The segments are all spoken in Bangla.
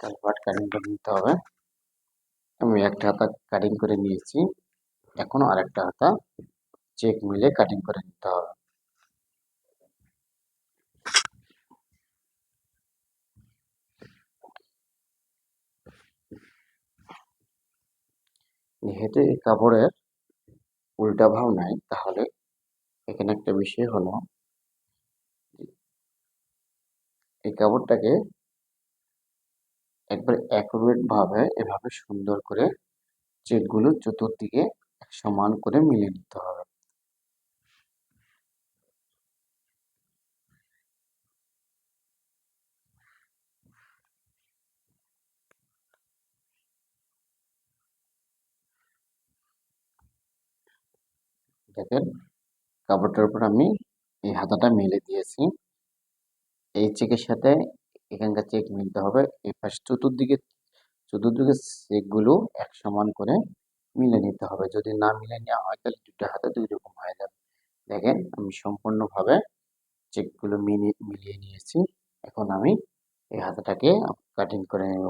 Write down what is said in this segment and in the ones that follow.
তালপাট কাটিং করে নিতে হবে। আমি একটা হাতা কাটিং করে নিয়েছি। এখন আরেকটা হাতা চেক মিলে কাটিং করে নিতে হবে। যেহেতু এই কাপড়ের উল্টা ভাব নাই, তাহলে এখানে একটা বিষয় হলো এই কাপড়টাকে একবার অ্যাকুরেট ভাবে এভাবে সুন্দর করে চেকগুলো চতুর্দিকে সমান করে মিলিয়ে নিতে হবে। দেখেন কাপড়টার উপর আমি এই হাতাটা মেলে দিয়েছি। এই চেকের সাথে এখানকার চেক মিলতে হবে। এই পাশে চতুর্দিকে চতুর্দিকে চেকগুলো এক সমান করে মিলে নিতে হবে। যদি না মিলে নেওয়া হয়, তাহলে দুটো হাতে দুই রকম হয়ে যাবে। দেখেন, আমি সম্পূর্ণভাবে চেকগুলো মিলিয়ে মিলিয়ে নিয়েছি। এখন আমি এই হাতাটাকে কাটিং করে নেব।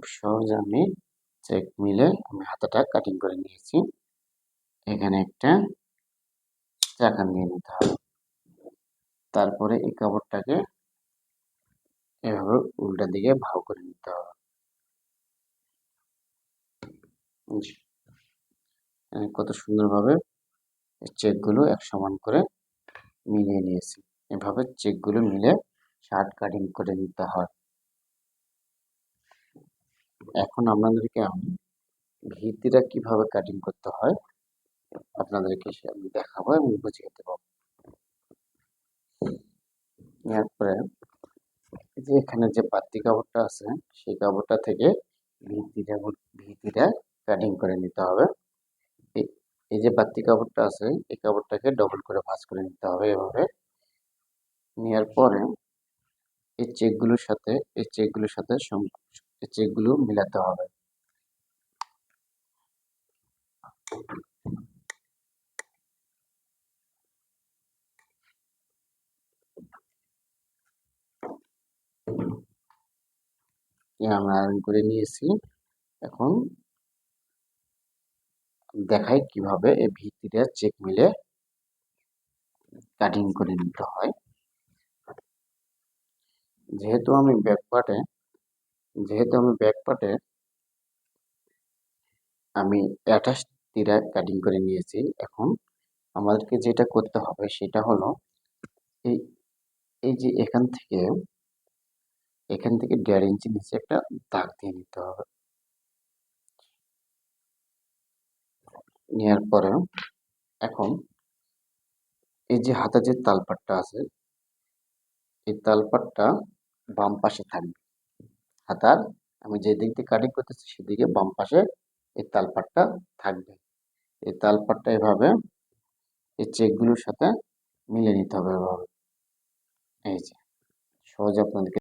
খুব সহজে আমি চেক মিলে আমি হাতাটা কাটিং করে নিয়েছি। এখানে একটা চাকা নিয়ে নিতে হবে। তারপরে এই কাপড়টাকে এভাবে উল্টা দিকে ভাও করে নিতে হবে। কত সুন্দরভাবে চেকগুলো এক সমান করে মিলিয়ে নিয়েছি। এভাবে চেকগুলো মিলে শার্ট কাটিং করে নিতে হয়। এখন আপনাদেরকে আমি ভিতিটা কীভাবে কাটিং করতে হয়, আপনাদেরকে আমি দেখাবো এবং বুঝিয়ে দেবো। এরপরে যে এখানে যে বাতি কাপড়টা আছে, সেই কাপড়টা থেকে ভিত্তিটা ভিত্তিটা কাটিং করে নিতে হবে। এই যে বাতি কাপড়টা আছে, এই কাপড়টাকে ডবল করে ভাঁজ করে নিতে হবে এভাবে। নেওয়ার পরে এই চেকগুলোর সাথে, এই চেকগুলোর সাথে চেকগুলো মিলাতে হবে। আমরা আয়রন করে নিয়েছি। এখন দেখাই কীভাবে এই ভিত্তিটা চেক মিলে কাটিং করে নিতে হয়। যেহেতু আমি ব্যাক পার্টে যেহেতু আমি ব্যাক পার্টে আমি আঠাশ তীরা কাটিং করে নিয়েছি। এখন আমাদেরকে যেটা করতে হবে সেটা হলো, এই এই যে এখান থেকে এখান থেকে দেড় ইঞ্চি নিচে একটা দাগ দিয়ে নিতে হবে। নেওয়ার পরে এখন এই যে হাতে যে তালপাটটা আছে, এই তালপাটটা বাম পাশে থাকবে। হাতার আমি যে দিক দিয়ে কাটিং করতেছি সেদিকে বাম পাশে এই তালপাটটা থাকবে। এই তালপাটটা এভাবে এই চেকগুলোর সাথে মিলে নিতে হবে এভাবে। এই যে, সহজে আপনাদেরকে